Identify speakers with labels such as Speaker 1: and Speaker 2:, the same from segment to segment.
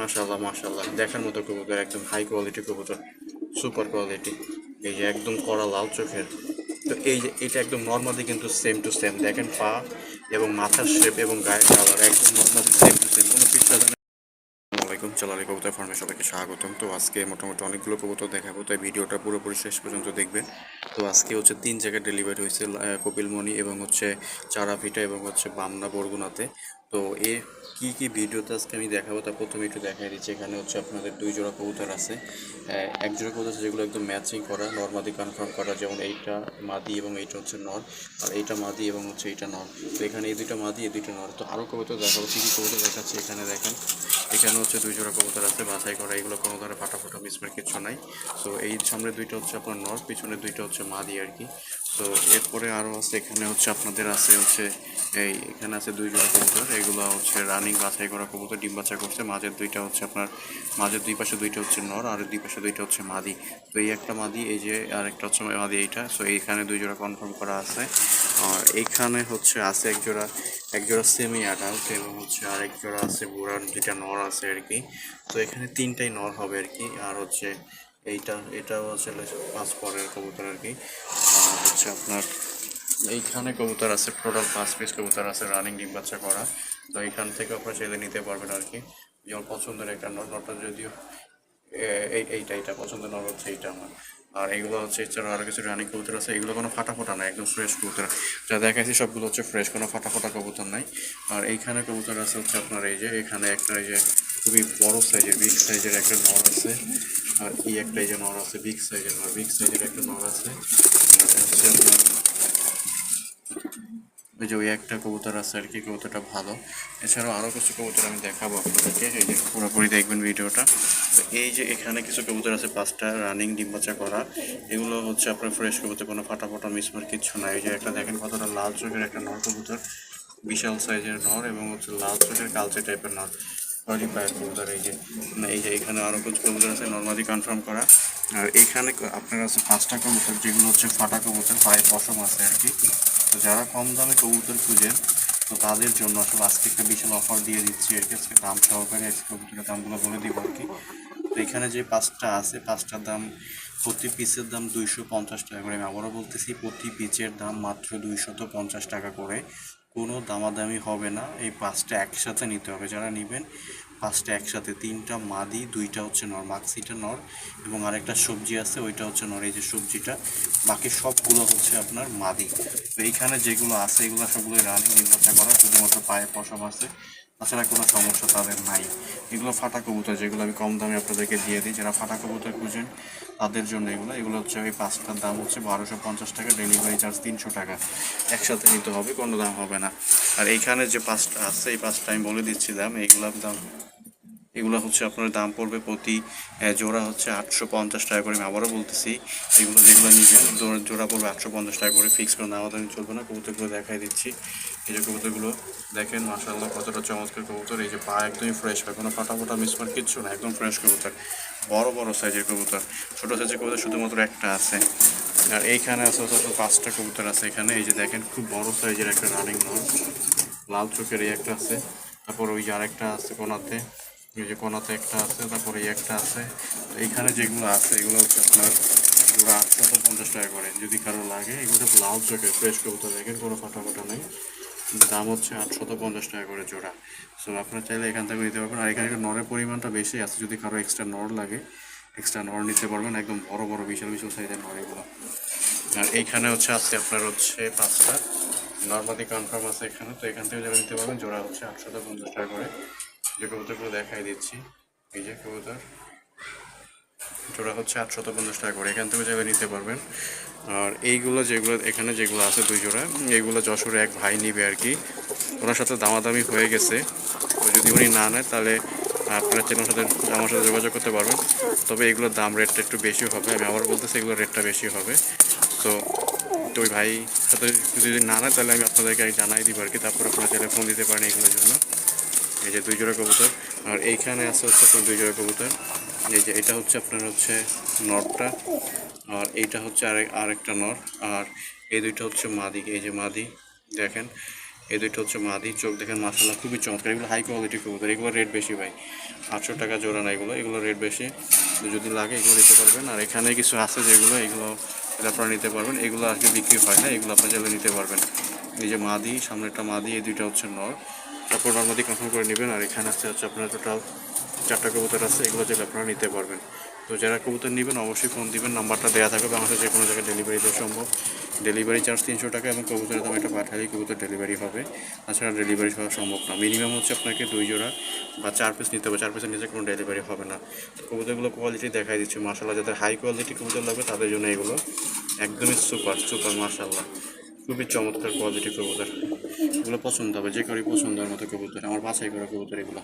Speaker 1: মাশাল্লাহ মাশাল্লাহ দেখার মতো কবুতর, একদম হাই কোয়ালিটি কবুতর সুপার কোয়ালিটি এই যে একদম কড়া, লাল চোখের। তো এই যে, এটা একদম নর্মালি কিন্তু সেম টু সেম দেখেন পা এবং মাথার শেপ এবং গায়ের কালার একদম নর্মালি সেম টু সেম কোনো পিছলা আসসালামাইকুম চালালি কবুতর ফার্মে সবাইকে স্বাগতম। তো আজকে মোটামুটি অনেকগুলো কবুতর দেখাবো। তাই ভিডিওটা পুরোপুরি শেষ পর্যন্ত দেখবেন। তো আজকে হচ্ছে তিন জায়গায় ডেলিভারি হয়েছে কপিলমণি এবং হচ্ছে চারাপিঠা এবং হচ্ছে বামনা বরগুনাতে। তো এ কি কি ভিডিওতে আজকে আমি দেখাবো, তা প্রথমে একটু দেখাই দিচ্ছি। এখানে হচ্ছে আপনাদের দুই জোড়া কবুতর আছে। এক জোড়া কবুতর আছে যেগুলো একদম ম্যাচিং করা নর্মাদি কনফার্ম করা, যেমন এইটা মাদি এবং এইটা হচ্ছে নর, আর এইটা মাদি এবং হচ্ছে এইটা নর। তো এখানে এই দুইটা মাদি, এই দুইটা নর। তো আরও কবুতর দেখাবো, কী কী কবুতর দেখাচ্ছে এখানে দেখেন। এখানে হচ্ছে দুই জোড়া কবুতর আছে, বাছাই করা, এগুলো কোনো ধরনের ফাটা ফাটা মিসমের কিছু নাই। তো এই সামনে দুইটা হচ্ছে আপনার নর, পিছনে দুইটা হচ্ছে মাদি আর কি। তো এরপরে আরও আছে, এখানে হচ্ছে আপনাদের আছে হচ্ছে, এই এখানে আছে দুই জোড়া কবুতর, এগুলো হচ্ছে রানিং বাছাই করা কবুতর, ডিম বাচ্চা করছে। মাঝের দুইটা হচ্ছে আপনার, মাঝের দুই পাশে দুইটা হচ্ছে নর, আর দুই পাশে দুইটা হচ্ছে মাদি। তো এই একটা মাদি, এই যে আর একটা হচ্ছে মাদি এইটা। সো এইখানে দুই জোড়া কনফার্ম করা আছে। আর এইখানে হচ্ছে আছে এক জোড়া এক জোড়া সেমি অ্যাডাল্ট এবং হচ্ছে আর এক জোড়া আছে বুড়ার যেটা নর আছে আর কি। তো এখানে তিনটাই নর হবে আর কি। আর হচ্ছে এইটা এটাও হচ্ছে পাঁচ পরের কবুতর আর কি। হচ্ছে আপনার এইখানে কবুতর আছে, টোটাল পাঁচ পিস কবুতর আছে রানিং ডিম বাচ্চা করা। তো এইখান থেকে আপনারা চাইলে নিতে পারবেন আর কি। যেমন পছন্দের একটা নট নটটা যদিও এই, এইটা এইটা পছন্দের নট হচ্ছে এইটা আমার। আর এগুলো হচ্ছে, এছাড়াও আরও কিছু রানিং কবুতর আছে, এগুলো কোনো ফাটা ফোটা নাই একদম ফ্রেশ কবুতর। যা দেখাইছি সবগুলো হচ্ছে ফ্রেশ কোনো ফাটা ফোটা কবুতর নাই। আর এইখানে কবুতর আছে হচ্ছে আপনার এই যে, এখানে একটা এই যে খুবই বড় সাইজের বিগ সাইজের একটা নর আছে। আর এই একটা এই যে নর আছে বিগ সাইজের নর বিগ সাইজের একটা নর আছে। ওই যে ওই একটা কবুতর আছে আর কি, কবুতরটা ভালো। এছাড়াও আরও কিছু কবুতর আমি দেখাবো আপনাদেরকে, এই যে পুরোপুরি দেখবেন ভিডিওটা। তো এই যে এখানে কিছু কবুতর আছে, পাঁচটা রানিং ডিম বাচ্চা করা। এগুলো হচ্ছে আপনার ফ্রেশ কবুতর, কোনো ফাটা ফাটা মিসমার, কিচ্ছু নাই। এই যে একটা দেখেন কতটা লাল চোখের একটা নর কবুতর। বিশাল সাইজের নর এবং হচ্ছে লাল চোখের কালচে টাইপের নর। পায়ের কবুতর এই যে এই যে এখানে আরও কিছু কবুতর আছে নর্মালি কনফার্ম করা। আর এখানে আপনার আছে পাঁচটা কবুতর, যেগুলো হচ্ছে ফাটা কবুতর পায়ে পশম আছে আর কি। তো যারা কম দামে কবুতর খুঁজেন, তো তাদের জন্য আসলে আজকে একটা বিশাল অফার দিয়ে দিচ্ছি আর কি। আজকে দাম সহকারে আজকে কবুতরের দামগুলো বলে দিব আর কি। তো এখানে যে পাঁচটা আছে, পাঁচটার দাম প্রতি পিসের দাম দুইশো পঞ্চাশ টাকা করে। আমি আবারও বলতেছি, প্রতি পিচের দাম মাত্র দুইশত পঞ্চাশ টাকা করে। কোনো দামাদামি হবে না। এই পাঁচটা একসাথে নিতে হবে। যারা নেবেন, পাঁচটা একসাথে, তিনটা মাদি, দুইটা হচ্ছে নর, মাক্সিটা নর এবং আরেকটা সবজি আছে, ওইটা হচ্ছে নর। এই যে সবজিটা, বাকি সবগুলো হচ্ছে আপনার মাদি। তো এইখানে যেগুলো আছে, এগুলো সবগুলো রানিং নির্বাচন করা, শুধুমাত্র পায়ে পশম আছে। তাছাড়া কোনো সমস্যা তাদের নাই। এগুলো ফাটা কবুতর, যেগুলো আমি কম দামে আপনাদেরকে দিয়ে দিই, যারা ফাটা কবুতর খুঁজেন, তাদের জন্য এগুলো। এগুলো হচ্ছে ওই পাঁচটার দাম হচ্ছে বারোশো পঞ্চাশ টাকা ডেলিভারি চার্জ তিনশো টাকা। একসাথে নিতে হবে, কোনো দাম হবে না। আর এইখানে যে পাঁচটা আছে, এই পাঁচটা আমি বলে দিচ্ছি দাম এইগুলোর দাম এগুলো হচ্ছে আপনার দাম পড়বে প্রতি জোড়া হচ্ছে আটশো পঞ্চাশ টাকা করে। আমি আবারও বলতেছি, এগুলো যেগুলো নিবেন জোড়া- পড়বে আটশো পঞ্চাশ টাকা করে। ফিক্স করে দাম দামি চলবে না, কবুতরগুলো দেখাই দিচ্ছি। এই যে কবুতরগুলো, দেখেন মাসাল্লাহ কতটা চমৎকার কবুতর। এই যে পা একদমই ফ্রেশ হয় কোনো ফাটা ফাটা মিসমার কিচ্ছু না, একদম ফ্রেশ কবুতর। বড় বড় সাইজের কবুতর। ছোটো সাইজের কবুতর শুধুমাত্র একটা আছে। আর এইখানে আছে হচ্ছে পাঁচটা কবুতর আছে এখানে। এই যে দেখেন, খুব বড় সাইজের একটা রানিং নল লাল চোখের এই একটা আছে। তারপর ওই যে আরেকটা আছে কোনাতে। এই যে কোনাতে একটা আছে, তারপরে একটা আছে। তো এইখানে যেগুলো আছে, এগুলো হচ্ছে আপনার জোড়া আটশো পঞ্চাশ টাকা করে। যদি কারও লাগে, এগুলো লাল চোখের ফ্রেশ কবুতর দেখেন কোনো ফাটা ফাটা নেই। দাম হচ্ছে আটশত পঞ্চাশ টাকা করে জোড়া। সো আপনারা চাইলে এখান থেকে নিতে পারবেন। আর এখানে একটু নরের পরিমাণটা বেশি আছে। যদি কারও এক্সট্রা নর লাগে এক্সট্রা নর নিতে পারবেন। একদম বড় বড়, বিশাল বিশাল সাইজের নর এগুলো আর এইখানে হচ্ছে আছে আপনার হচ্ছে পাঁচটা। নর্মালি কনফার্ম আছে এখানে। তো এখান থেকে যারা নিতে পারবেন, জোড়া হচ্ছে আটশত পঞ্চাশ টাকা করে। যে কবুতরগুলো দেখাই দিচ্ছি। এই যে কবুতর। জোড়া হচ্ছে আটশত পঞ্চাশ টাকা করে। এখান থেকে যাবে নিতে পারবেন। আর এইগুলো যেগুলো, এখানে যেগুলো আছে দুই জোড়া, এইগুলো যশোরে এক ভাই নিবে আর কি। ওনার সাথে দামাদামি হয়ে গেছে। তো যদি উনি না নেয়, তাহলে আপনারা চেনার সাথে, আমার সাথে যোগাযোগ করতে পারবেন। তবে এগুলোর দাম রেটটা একটু বেশি হবে। আমি আবার বলতেছি, এগুলোর রেটটা বেশি হবে। তো তো ওই ভাই সাথে যদি না নেয়, তাহলে আমি আপনাদেরকে জানাই দিব আর কি। তারপর আপনারা চাইলে ফোন দিতে পারেন এগুলোর জন্য। এই যে দুই জোড়া কবুতর, আর এইখানে আছে হচ্ছে আপনার দুই জোড়া কবুতর। এই যে এটা হচ্ছে আপনার হচ্ছে নরটা আর এইটা হচ্ছে আরেক, আরেকটা নর, আর এই দুইটা হচ্ছে মাদি, এই যে মাদি, দেখেন, এই দুইটা হচ্ছে মাদি, চোখ দেখেন মাসাল্লাহ খুবই চমৎকার। এগুলো হাই কোয়ালিটি কবুতর এগুলো রেট বেশি ভাই, আটশো টাকা জোড়া না এগুলো এগুলো রেট বেশি। যদি লাগে এগুলো নিতে পারবেন, আর এখানে কিছু আছে যেগুলো, এগুলো আপনারা নিতে পারবেন, এগুলো আজকে বিক্রি হয় না, এগুলো আপনারা চাইলে নিতে পারবেন। এই যে মাদি সামনে একটা মাদি, এই দুইটা হচ্ছে নর। তারপর নর্মাদি কনফার্ম করে নেবেন। আর এখানে আছে হচ্ছে আপনার টোটাল চারটা কবুতর আছে, এগুলো চাইলে আপনারা নিতে পারবেন। তো যারা কবুতর নেবেন, অবশ্যই ফোন দিবেন, নাম্বারটা দেওয়া থাকবে বাংলাদেশের যে কোনো জায়গায় ডেলিভারি দেওয়া সম্ভব। ডেলিভারি চার্জ তিনশো টাকা এবং কবুতরের দাম এটা পাঠালেই কবুতর ডেলিভারি হবে। তাছাড়া ডেলিভারি হওয়া সম্ভব না। মিনিমাম হচ্ছে আপনাকে দুই জোড়া বা চার পিস নিতে হবে। চার পিসের নিচে কোনো ডেলিভারি হবে না। কবুতরগুলো কোয়ালিটি দেখাই দিচ্ছি মার্শাল্লাহ যাদের হাই কোয়ালিটি কবুতর লাগবে, তাদের জন্য এগুলো একদমই সুপার সুপার মার্শাল্লাহ খুবই চমৎকার কোয়ালিটি কবুতর। এগুলো পছন্দ হবে, যে কারোই পছন্দের মতো কবুতর, আমার বাছাই করা কবুতর এগুলো।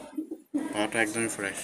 Speaker 1: পাটা একদমই ফ্রেশ